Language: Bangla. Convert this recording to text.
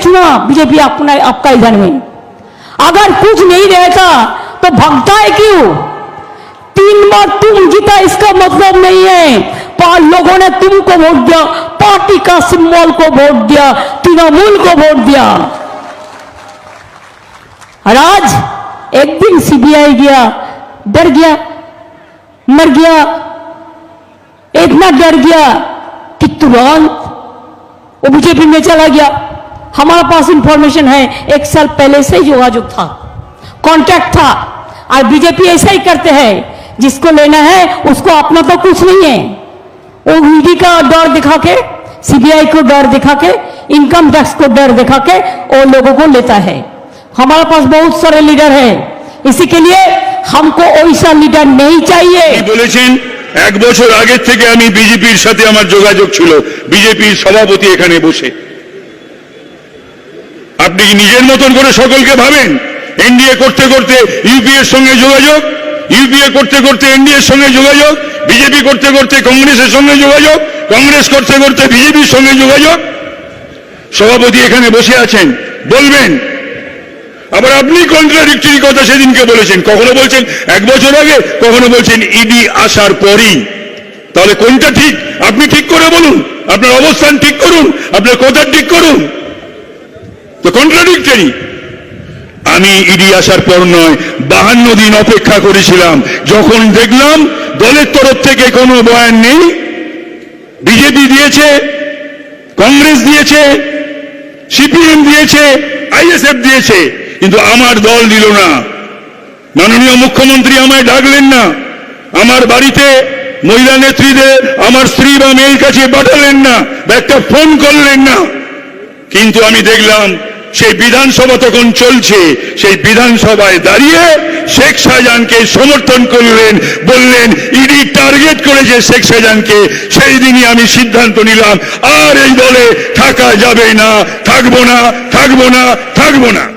चुना बीजेपी अपना, आपका इधर में। अगर कुछ नहीं रहता तो भगता है क्यों? तीन बार तुम जीता, इसका मतलब नहीं है। पाँच लोगों ने तुमको वोट दिया, पार्टी का सिंबल को वोट दिया, तृणमूल को वोट दिया। और आज एक दिन सीबीआई गया, डर गया, मर गया। इतना डर गया कि तुरंत वो बीजेपी में चला गया। हमारे पास इंफॉर्मेशन है। एक साल पहले से योगाजोग था। कॉन्ट्रैक्ट था। और बीजेपी ऐसा ही करते हैं। जिसको लेना है, उसको अपना तो कुछ नहीं है। वो ईडी का डर दिखा के सीबीआई को डर दिखा के इनकम टैक्स को डर दिखा के और लोगों को लेता है। हमारे पास बहुत सारे लीडर है। इसी के लिए हमको ऐसा लीडर नहीं चाहिए। एक বছর आगे बीजेपी আমি বিজেপির সাথে আমার আপনি কি নিজের মতন করে সকলকে ভাবেন? এনডিএ করতে করতে ইউপিএর সঙ্গে যোগাযোগ ইউপিএ করতে করতে এনডিএর সঙ্গে যোগাযোগ বিজেপি করতে করতে কংগ্রেসের সঙ্গে যোগাযোগ কংগ্রেস করতে করতে বিজেপির সঙ্গে যোগাযোগ। সভাপতি এখানে বসে আছেন, বলবেন। আবার আপনি কন্ট্রাডিক্টরি কথা সেদিনকে বলেছেন। কখনো বলছেন এক বছর আগে, কখনো বলছেন ইডি আসার পরই। তাহলে কোনটা ঠিক? আপনি ঠিক করে বলুন। আপনার অবস্থান ঠিক করুন। আপনার কথা ঠিক করুন। কন্ট্রাডিক্টরি আমি ইডি আসার পর নয়, বাহান্ন দিন অপেক্ষা করেছিলাম। যখন দেখলাম দলের তরফ থেকে কোনো বয়ান নেই, বিজেপি দিয়েছে, কংগ্রেস দিয়েছে, সিপিএম দিয়েছে, আইএসএফ দিয়েছে, কিন্তু আমার দল দিল না। মাননীয় মুখ্যমন্ত্রী আমায় ডাকলেন না। আমার বাড়িতে মহিলা নেত্রীদের, আমার স্ত্রী বা মেয়ের কাছে পাঠালেন না একটা ফোন করলেন না। কিন্তু আমি দেখলাম সেই বিধানসভা তখন চলছে, সেই বিধানসভায় দাঁড়িয়ে শেখ শাহজাহানকে সমর্থন করলেন, বললেন, ইডি টার্গেট করেছে শেখ শাহজাহানকে, সেই দিনই আমি সিদ্ধান্ত নিলাম, আর এই দলে থাকা যাবে না, থাকব না থাকব না থাকব না।